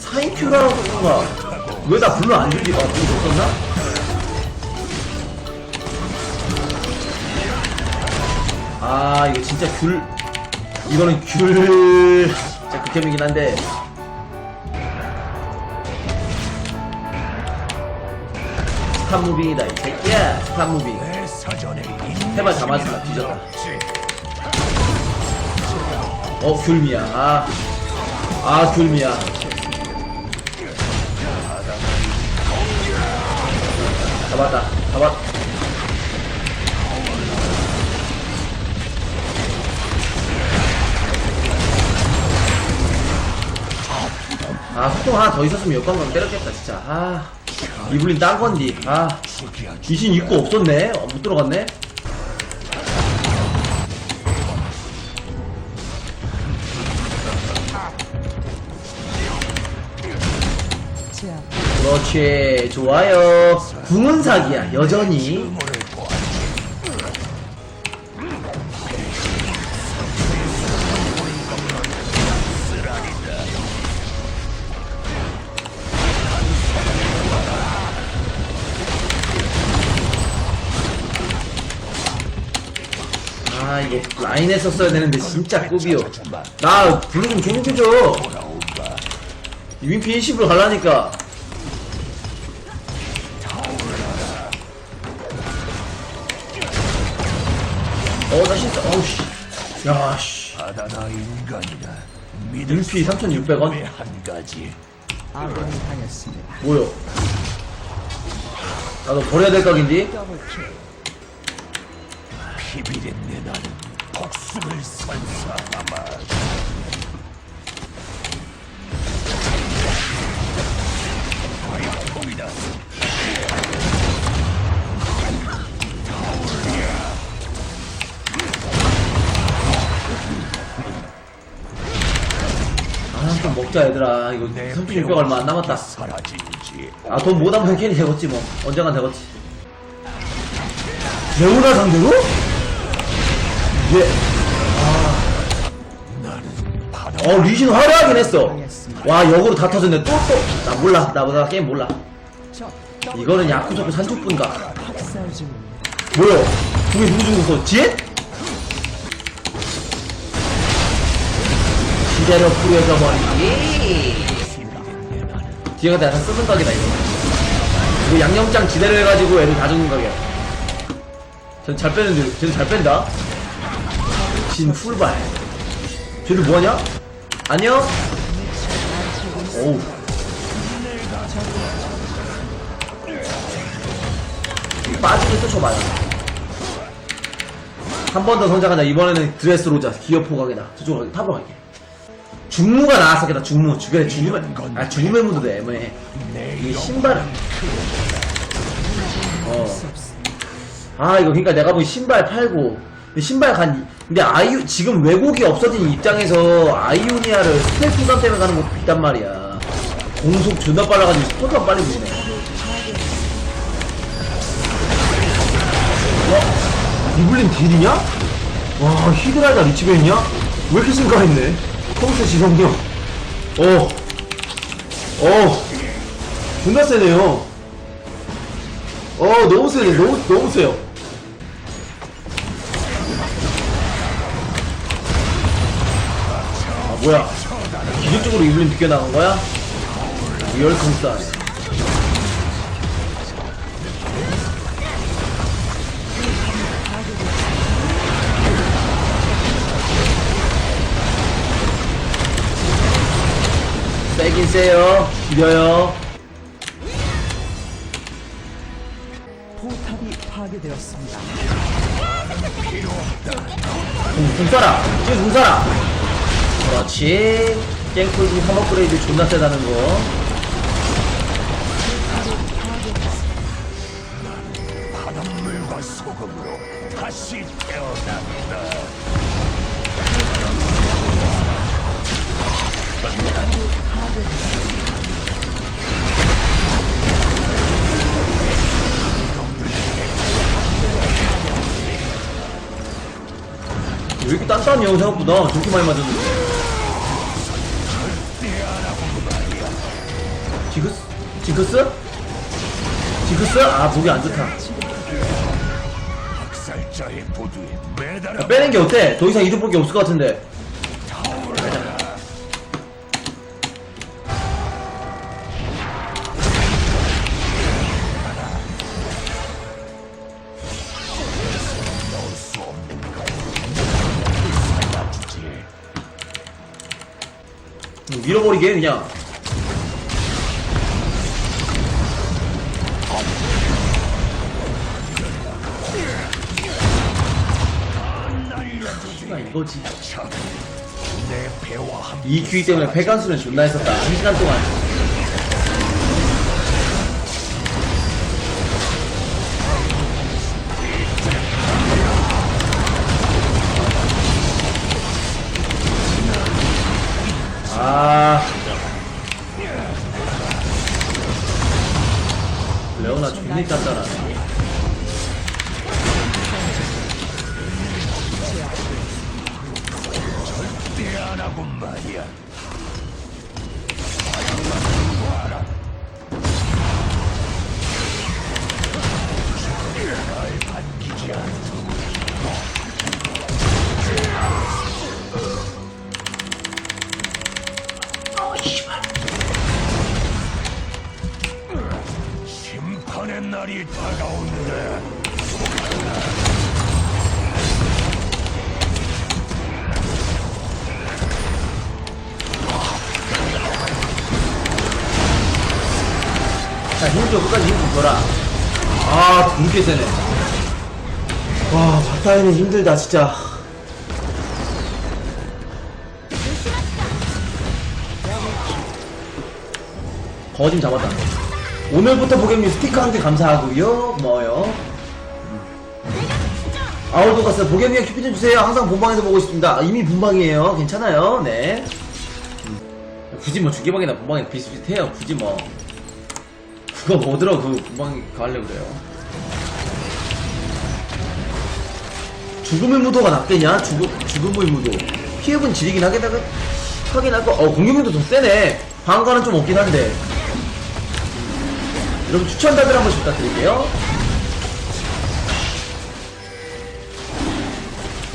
사인큐라고 그런가 왜 나 불러 안 주지? 아 불러 줬었나? 아 이거 진짜 귤. 이거는 귤. 진짜 극혐이긴 한데. 스탑 무빙이다 이 새끼야. 스탑 무빙. 내 사전에 해봐 잡았으나 뒤졌다. 어 귤미야. 아, 아 귤미야 잡았다 잡았. 아 소통 하나 더 있었으면 역광강 때렸겠다 진짜. 아 이블린 딴 건디. 아 귀신 입고 없었네. 어, 못 들어갔네 그렇지 좋아요. 궁은 사기야 여전히. 아 이거 라인에 썼어야 되는데 진짜 꾸비요. 나 블루 좀 종켜줘 윈피 20으로 갈라니까 어나 진짜 어우 씨 야 씨 바다나 인간이나 믿을 윈피 3600원? 수한 가지 아군이 당했습니다. 뭐요 나도 버려야 될 각인디? 더블 킬. 피비린 내 나는 복수를 선사하마 화이통이다 먹자 얘들아. 이거 내3600 얼마 안 남았다. 아 돈 못 하면 캐리 되겠지 뭐. 언젠간 되겠지. 레오나 상대로? 예. 바다 어 리신 화려하긴 했어. 와 역으로 다 터졌네. 또또나 몰라. 나보다 게임 몰라. 이거는 야쿠자쿠 산초뿐가. 뭐야 그게 누구 죽었어 지? 시대로 뿌려져 버리기 뒤에가 약간 쓰는 각이다 이거. 이거 양념장 지대로 해가지고 애들 다 죽는 각이야 쟤잘 빼는데 쟤도 잘 뺀다. 진 풀발. 쟤들 뭐하냐? 안녕? 어우. 빠지게 또 쳐봐요 한번더 성장하자. 이번에는 드레스 로자. 기어 포 각이다. 저쪽으로 탑으로 갈게 중무가 나왔었겠다 중무. 주변에 죽음의 아 죽음의 무드도 애매해 내이 신발은 어아 이거 그러니까 내가 보기 신발 팔고. 신발 간 근데 아이유 지금 왜곡이 없어진 입장에서 아이오니아를 스펠 부산 때문에 가는 것도 있단 말이야. 공속 존나 빨라가지고 스포트가 빨리 보이네. 와 이블린 딜이냐? 와 히드라가 리치베이냐? 왜 이렇게 생각했네 컴퓨터 지성력 어 어, 존나 세네요. 어, 너무 세네. 너무, 너무 세요. 아, 뭐야. 기술적으로 이블린 비껴나간 거야? 리얼 컴싸. 세긴 세요. 죽여요. 포탑이 파괴되었습니다. 쏴라. 지금 공 쏴라. 그렇지. 깽풀기 3 업그레이드 존나 세다는 거. 단단해요, 생각보다. 저렇게 많이 맞았는데. 징크스? 징크스? 징크스? 아 보기 안 좋다 야, 빼는 게 어때? 더 이상 이득 볼게 없을 것 같은데 음, 밀어버리게 그냥. 아 이거지. 이 큐이 때문에 배관수는 존나 했었다. 한 시간 동안 아. 레오나 존나 날 반기지 않아 자, 힘 줘. 끝까지 힘좀 줘라. 아, 그렇게 세네. 와, 바타이는 힘들다, 진짜. 거짐 잡았다. 오늘부터 보겠니 스티커 한개 감사하고요. 고마워요. 아울도 갔어요. 보겸이가 큐피 좀 주세요. 항상 본방에서 보고 있습니다. 아, 이미 본방이에요. 괜찮아요. 네. 음. 굳이 뭐 주기방이나 본방이나 비슷비슷해요. 굳이 뭐. 그거 뭐더라 그 금방 가려고 그래요 죽음의 무도가 낫겠냐? 죽음, 죽음의 무도 피해본 지리긴 하겠다 하긴 할거 어 공격력도 더 세네 방어가는 좀 없긴 한데 여러분 추천 답을 한 번씩 부탁드릴게요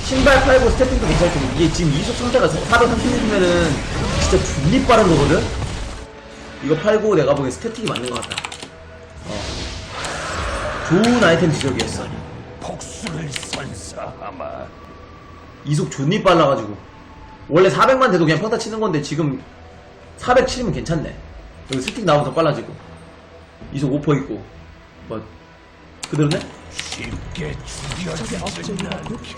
신발 팔고 스태핑도 괜찮고 이게 지금 이속 상태가 430이면은 진짜 존립 빠른 거거든? 이거 팔고 내가 보기엔 스태틱이 맞는 것 같다 어. 좋은 아이템 지적이었어 복수를 선사하마. 이속 존니 빨라가지고 원래 400만 돼도 그냥 평타 치는 건데 지금 400 치면 괜찮네 여기 스틱 나오면 더 빨라지고 이속 5% 있고 뭐 그대로네? 쉽게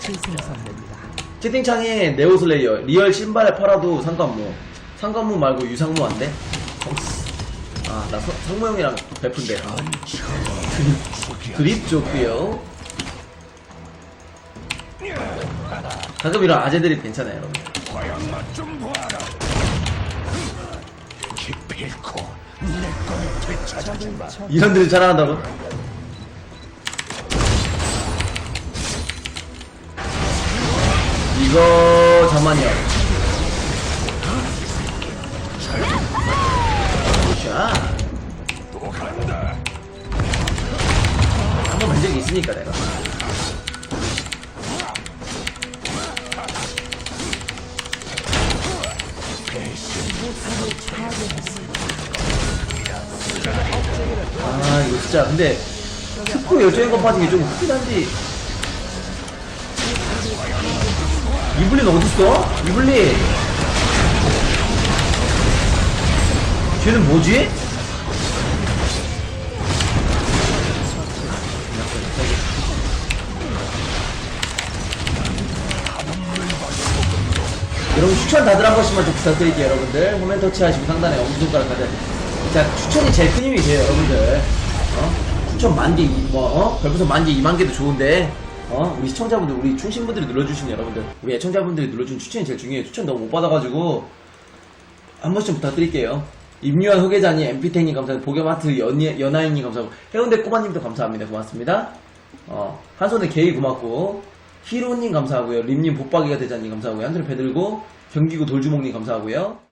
재생산됩니다. 채팅창에 네오슬레이어 리얼 신발에 팔아도 상관무 상관무 말고 유상무 안 돼? 아나 성무 형이랑 베푼데 아, 그립 좋고요 가끔 이런 아재 들이 괜찮아요 여러분 쳐 이런 들이 자랑한다고? 이거 잠만요. 있으니까 내가. 아 이거 진짜 근데 특구 열정인 것 빠진 게좀 크긴 한데 이블린 어딨어? 이블린 쟤는 뭐지? 여러분 추천 다들 한 번씩만 좀 부탁드릴게요 여러분들. 화면 터치하시고 상단에 엄지손가락 다들 자 추천이 제일 큰 힘이 돼요 여러분들. 어? 추천 만개 뭐 어? 별풍선 만개 2만 개도 좋은데 어? 우리 시청자분들 우리 충신분들이 눌러주신 여러분들. 우리 애청자분들이 눌러준 추천이 제일 중요해요. 추천 너무 못 받아가지고 한 번씩 부탁드릴게요. 임유한 후계자님 엠피탱님 감사합니다. 보겸아트 연, 연하인님 감사하고 해운대 꼬마님도 감사합니다. 고맙습니다. 어, 한 손에 게이 고맙고 히로님 감사하고요. 림님 복박이가 대자님 감사하고요. 한손에 배들고 경기구 돌주먹님 감사하고요